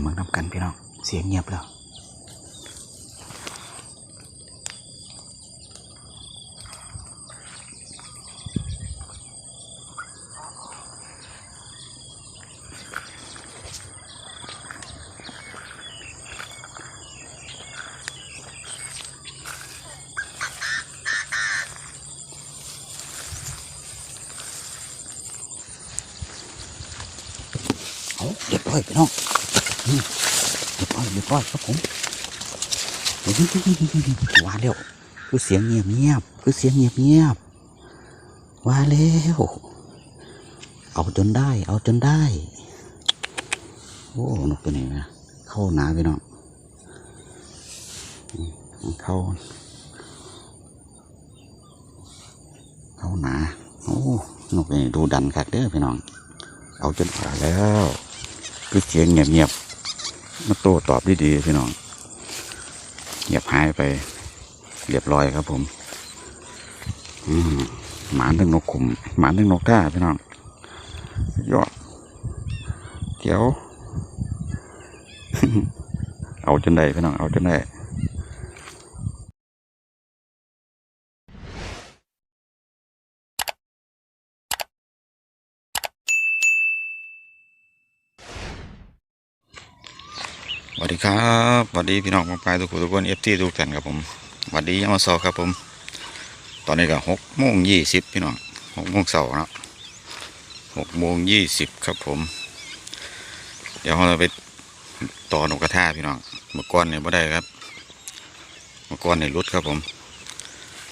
เมืองน้ำกันพี่น้อง เสียงเงียบแล้วเอาเรียบร้อยพี่น้องนี่ เรียบร้อยเรียบร้อยครับผมเฮ้ยว่าแล้วคือเสียงเงียบเงียบคือเสียงเงียบเงียบว่าแล้วเอาจนได้ เอาจนได้ โอ้นกตัวนี้นะเข้าหนาพี่น้องอืมเข้าเข้าหนาโอ้นกตัวนี้ดูดันคักเด้อพี่น้อง เอาจนผ่าแล้ว คือเสียงเงียบๆ มาโตตอบดีๆพี่น้องเหยียบหายไปเรียบร้อยครับผมอืมหมานึงนกขุมหมานึงนกท่าพี่น้องยอดเกียว เอาจนได้พี่น้องเอาจนได้ส วัสดีครับสวัสดีพี่น้องมาปลายทุกคนทุกคนเอฟทีทุกท่านครับผมสวัสดียามมาสอครับผม ตอนนี้ก็หกโมงยี่สิบพี่น้องหกโมงเสาร์นะหกโมงยี่สิบครับผม เดี๋ยวเราไปต่อนกกระทาพี่น้องเมื่อก่อนเนี่ยไม่ได้ครับเมื่อก่อนเนี่ยรุดครับผม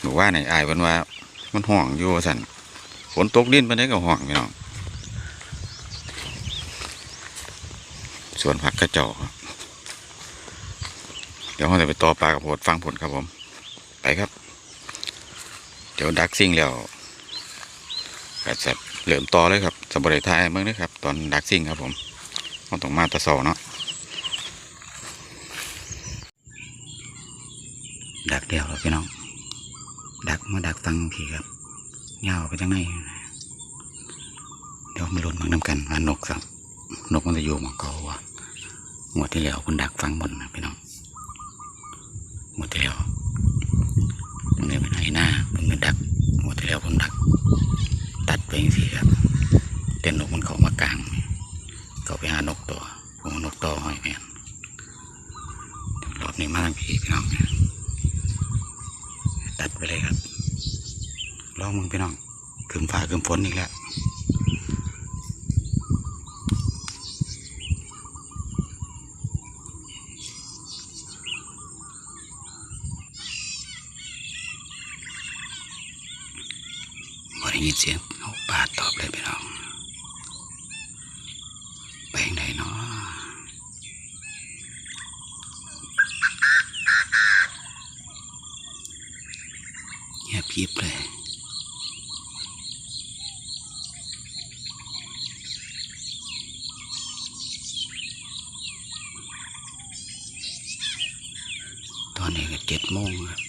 หนูว่าในอายมันว่า มันห่วงอยู่ว่าสันฝนตกดินไปได้ก็ห่วงพี่น้องส่วนผักกระเจาครับเดี๋ยวเราจะไปต่อปลากับโพดฟังผลครับผม ไปครับ เดี๋ยวดักซิ่งแล้วก็จะเหลื่อมต่อเลยครับสบูรณ์ทายเมื่อนี้ครับ ตอนดักซิ่งครับผมต้องต้องมาตะเสาเนาะดักเดียวแล้วพี่น้อง ดักมาดักฟังพี่ครับยาไปจังไหนเดี๋ยวมาลุ้นมานำกันว่านกครับ นกมันจะอยู่หมองกาวะงวดที่แล้วคุณดักฟังบนนะพี่น้อง งวดแล้วผมเลยไปไหนหน้าผมก็ดักหมดแล้วผมดัก ตัดไปอย่างสี่ครับเต้นนกมันเข้ามากลาง เขาไปหานกตัวผมเอานกต่อหอยแมนรอบนี้มาทางพี่พี่น้องเนี่ยตัดไปเลยครับลองมึงพี่น้องคืมฟ้าคืมฝนอีกแล้วบ่ได้ยิน เสียงนกป่าตอบเลยพี่น้องแปลงไหนเนาะเงียบยิบเลยตอนนี้ก็เจ็ดโมงครับ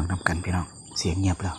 มืองนำกันพี่น้อง เสียงเงียบแล้ว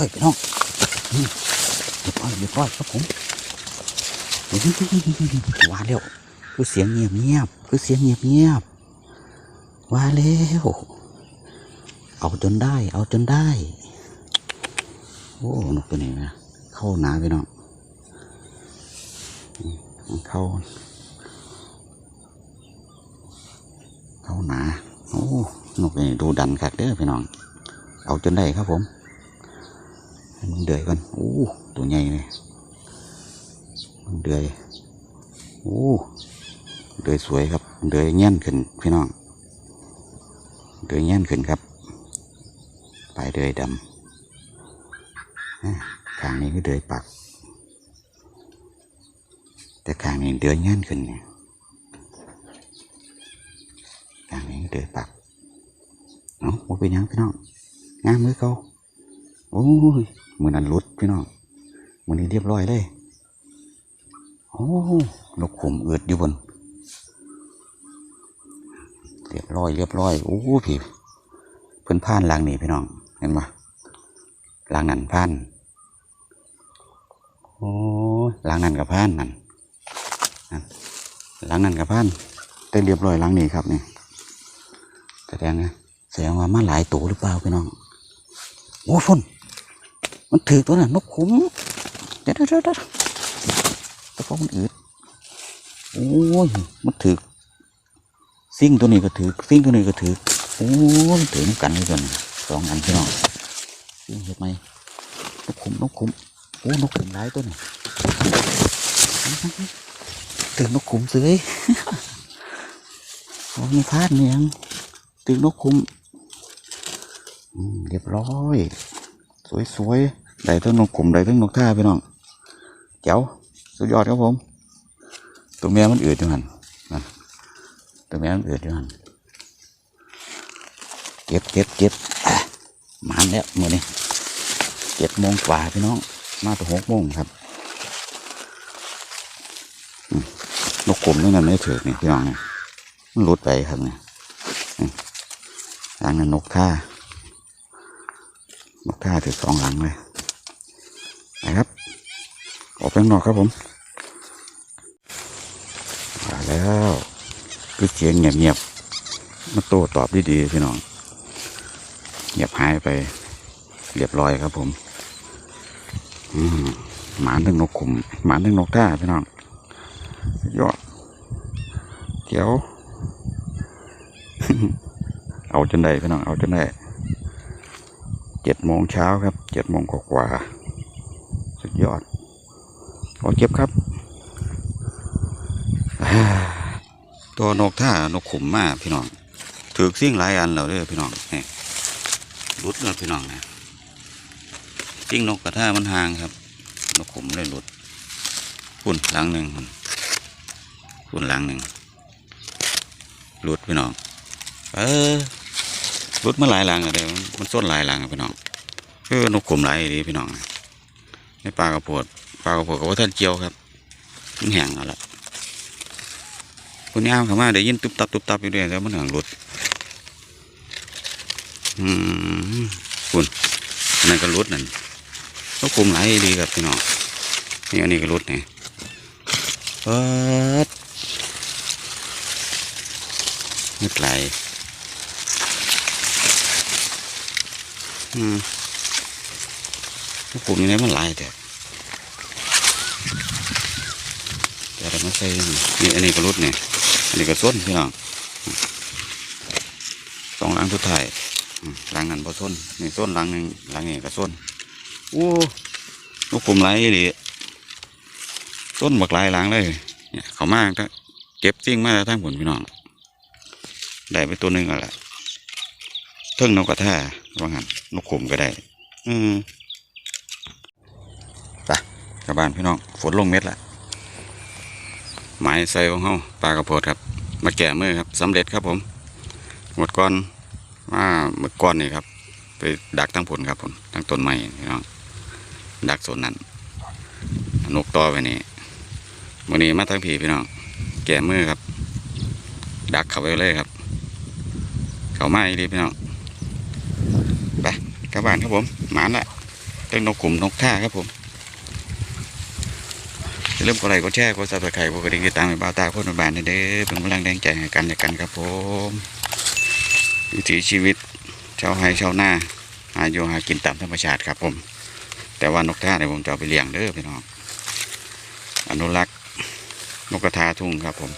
ร้อยพี่น้องเรียบร้อยเรียบร้อยครับผมว่าแล้วคือเสียงเงียบเงียบคือเสียงเงียบเงียบว่าแล้วเอาจนได้ เอาจนได้ โอ้นกตัวนี้นะเข้าหนาพี่น้องเข้าเข้าหนาโอ้นกตัวนี้ดูดันคักเด้อพี่น้อง เอาจนได้ครับผม มันเดือยก่อนโอ้ตัวใหญ่เลยมันเดือยโอ้เดือยสวยครับ เดือยเงี้ยนขึ้นพี่น้อง เดือยเงี้ยนขึ้นครับปลายเดือยดำข้างนี้ก็เดือยปัก แต่ข้างนี้เดือยเงี้ยนขึ้นเนี่ยข้างนี้ก็เดือยปักเอ้าว่าเป็นยังพี่น้องงามมือเขาโอ้ย มือนั้นลุดพี่น้องมือนี้เรียบร้อยเลยโอ้นกขุมเอืดอยู่บน เรียบร้อยเรียบร้อยโอ้พี่เพิ่นผ่านหลังนี่พี่น้องเห็นปะหลังนั้นผ่านโอ้หลังนั้นกับผ่านนั่นหลังนั้นกับผ่านได้เรียบร้อยหลังนี้ครับนี่แสดงนะแสดงว่ามาหลายตัวหรือเปล่าพี่น้องโอ้ฝน มันถือตัวน่ะนกขุมเดี๋ยวเดี๋ยวเดี๋ยวเดี๋ยวตะพอมันอืดโอ้ยมันถือซิ่งตัวนี้ก็ถือซิ่งตัวนี้ก็ถือโอ้ยถือกันเลยตันสองอันพี่น้องซิ่งเห็นไหมนกขุมนกขุมโอ้นกขุมหลายตัวนี่ถือนกขุมซื้อโอ้ยพลาดเนี่ยงถือนกขุมเรียบร้อย สวยๆได้ทั้งนกขุมได้ทั้งนกท่าพี่น้องเจ๋วสุดยอดครับผมตัวแม่มันอืดอยู่หันนั่นตัวแม่มันอืดอยู่หันเก็บเก็บเก็บมานแล้วมือนี้เจ็ดโมงกว่าพี่น้อง มาถึงหกโมงครับนกขุมนี่มันไม่ถือนี่พี่น้องเนี่ยมันหลุดไปครับเนี่ยอืมทางนั้นนกท่า นกท่าถือสองหลังเลยนะครับ ออกไปข้างนอกครับผมมาแล้วคือเสียงเงียบๆมาโต้ตอบดีๆพี่น้องเงียบหายไปเรียบร้อยครับผมอืมหมาถึงนกขุมหมาถึงนกท่าพี่น้องยอดเจียว เอาจนได้พี่น้องเอาจนได้ เจ็ดโมงเช้าครับเจ็ดโมงกว่าสุดยอดเอเก็บครับตัวนกท่านกขุมมากพี่น้องถือซิ่งหลายอันแล้วเด้อพี่น้องนี่รุดแล้วพี่น้องนะซิ่งนกกระท่ามันห่างครับ นกขุมเลยหลุดปุ่นหลังหนึ่งพุ่นปุ่นหลังหนึ่งหลุดพี่น้อง เออ หลุดมาหลายหลังอะเดี๋ยวมันส้นหลายหลังพี่น้องคือนกขุมหลายดีพี่น้องนะในปลากระโพดปลากระโพดกับว่าท่านเจียวครับมันแห้งเอาละคุณยามเขามาได้ยินตุบตับตุบตับอยู่เรื่อยแล้วมันห่างหลุดอืมคุณนั่นก็หลุดนั่นก็คุมหลายดีครับพี่น้องนี่อันนี้ก็รุดนี่เปิดนึกไหล อืมก็คุมนี่มันลายแต่แต่เราไม่ใช่นี่อันนี้ก็รุดเนี่ยอันนี้ก็ส้นพี่น้องสองหลังทุกท้ายอืมหลังนั้นพอส้นนี่ส้นหลังหนึ่งหลังนี้ก็ส้นโอ้ลูกผมไหลดิต้นบักลายหลังเลยเนี่ยเขามากถ้าเก็บซิ่งมาแล้วทั้งผลพี่น้องได้ไปตัวหนึ่งก็แหละเทิงนกกระท่าว่างั้น นกขมก็ได้ อืมไปกลับบ้านพี่น้อง ฝนลงเม็ดละหมายใส่ของเฮาปลากระโพดครับ มาแก่มือครับสำเร็จครับผม หมดก้อนมาเมื่อก้อนนี่ครับ ไปดักทั้งผลครับผมทั้งต้นไม้พี่น้อง ดักส่วนนั้น นกต่อไปนี่วันนี้มาทั้งผีพี่น้อง แก่มือครับ ดักเข้าไปเลยครับ เขาไม้ดีพี่น้องไป กลับบ้านครับผมหมานละเรื่องนกกลุ่มนกท่าครับผมอย่มกดไลค์กดแชร์กดซับสไครต์กดกระดิ่งติดตามให้บ่าวตาโคนบานเด้อเป็นกำลังแรงใจให้กันและกันครับผมวิถีชีวิตชาวไร่ชาวนาหาอยู่หากินตามธรรมชาติครับผม แต่ว่านกท่าเนี่ยผมจะเอาไปเลี้ยงเด้อพี่น้องอนุรักษ์นกกระทาทุ่งครับผม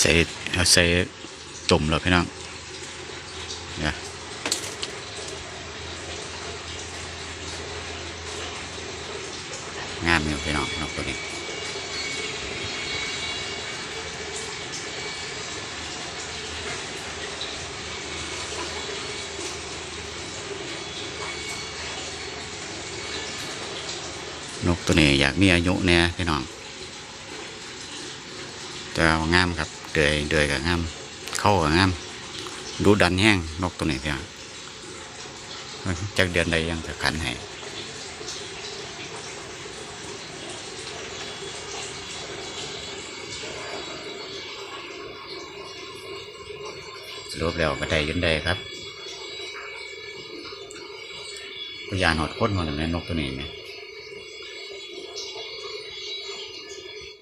ใส่เอาใส่ตุ่มแล้วพี่น้องเนี่ยงามอยู่พี่น้องนกตัวนี้นกตัวนี้อยากมีอายุเนี่ยพี่น้อง แต่งามครับเดือยเดือยกับงาม เข้ากับงาม ดูดันแห้งนกตัวนี้เพียงจากเดือนใดยังจะขันให้รุปแล้วก็ได้ยันได้ครับพยานหอดโคตรมดเลยนกตัวนี้เนี่ย